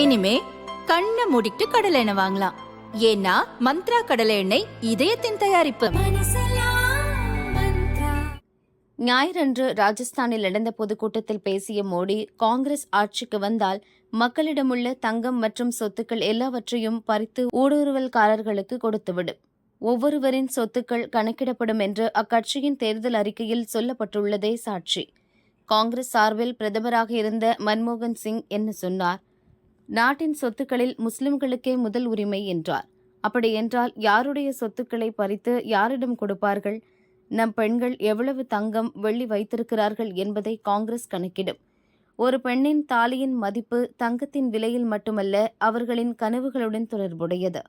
இனிமே கண்ணை மூடிட்டு கடலை எண்ணெய் வாங்கலாம். ஏன்னா மந்த்ரா கடலை எண்ணெய் இதயத்தின் தயாரிப்பு. ஞாயிறன்று ராஜஸ்தானில் நடந்த பொதுக்கூட்டத்தில் பேசிய மோடி காங்கிரஸ் ஆட்சிக்கு வந்தால் மக்களிடமுள்ள தங்கம் மற்றும் சொத்துக்கள் எல்லாவற்றையும் பறித்து ஊடுருவல்காரர்களுக்கு கொடுத்துவிடும் ஒவ்வொருவரின் சொத்துக்கள் கணக்கிடப்படும் என்று அக்கட்சியின் தேர்தல் அறிக்கையில் சொல்லப்பட்டுள்ளதே சாட்சி. காங்கிரஸ் சார்பில் பிரதமராக இருந்த மன்மோகன் சிங் என்ன சொன்னார்? நாட்டின் சொத்துக்களில் முஸ்லிம்களுக்கே முதல் உரிமை என்றார். அப்படியென்றால் யாருடைய சொத்துக்களை பறித்து யாரிடம் கொடுப்பார்கள்? நம் பெண்கள் எவ்வளவு தங்கம் வெள்ளி வைத்திருக்கிறார்கள் என்பதை காங்கிரஸ் கணக்கிடும். ஒரு பெண்ணின் தாலியின் மதிப்பு தங்கத்தின் விலையில் மட்டுமல்ல அவர்களின் கனவுகளுடன் தொடர்புடையது.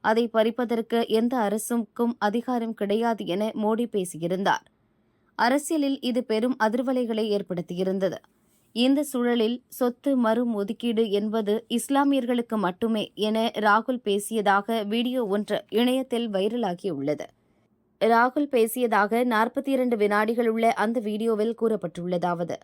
அதை பறிப்பதற்கு எந்த அரசுக்கும் அதிகாரம் கிடையாது என மோடி பேசியிருந்தார். அரசியலில் இது பெரும் அதிர்வலைகளை ஏற்படுத்தியிருந்தது. இந்த சூழலில் சொத்து மறு ஒதுக்கீடு என்பது இஸ்லாமியர்களுக்கு மட்டுமே என ராகுல் பேசியதாக வீடியோ ஒன்று இணையத்தில் வைரலாகியுள்ளது. ராகுல் பேசியதாக நாற்பத்தி இரண்டு வினாடிகள் உள்ள அந்த வீடியோவில் கூறப்பட்டுள்ளதாவது.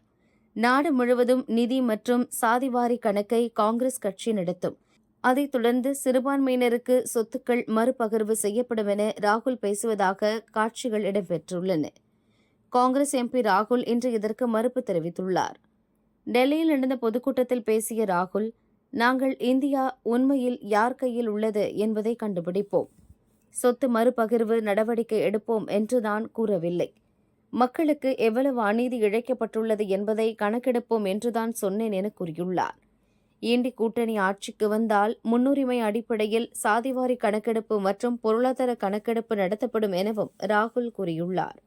நாடு முழுவதும் நிதி மற்றும் சாதிவாரி கணக்கை காங்கிரஸ் கட்சி நடத்தும். அதைத் தொடர்ந்து சிறுபான்மையினருக்கு சொத்துக்கள் மறுபகிர்வு செய்யப்படும் என ராகுல் பேசுவதாக காட்சிகள் இடம்பெற்றுள்ளன. காங்கிரஸ் எம்பி ராகுல் இன்று இதற்கு மறுப்பு தெரிவித்துள்ளார். டெல்லியில் நடந்த பொதுக்கூட்டத்தில் பேசிய ராகுல் நாங்கள் இந்தியா உண்மையில் யார் கையில் உள்ளது என்பதை கண்டுபிடிப்போம். சொத்து மறுபகிர்வு நடவடிக்கை எடுப்போம் என்று நான் கூறவில்லை. மக்களுக்கு எவ்வளவு அநீதி இழைக்கப்பட்டுள்ளது என்பதை கணக்கெடுப்போம் என்றுதான் சொன்னேன் என கூறியுள்ளார். இண்டி கூட்டணி ஆட்சிக்கு வந்தால் முன்னுரிமை அடிப்படையில் சாதிவாரி கணக்கெடுப்பு மற்றும் பொருளாதார கணக்கெடுப்பு நடத்தப்படும் எனவும் ராகுல் கூறியுள்ளார்.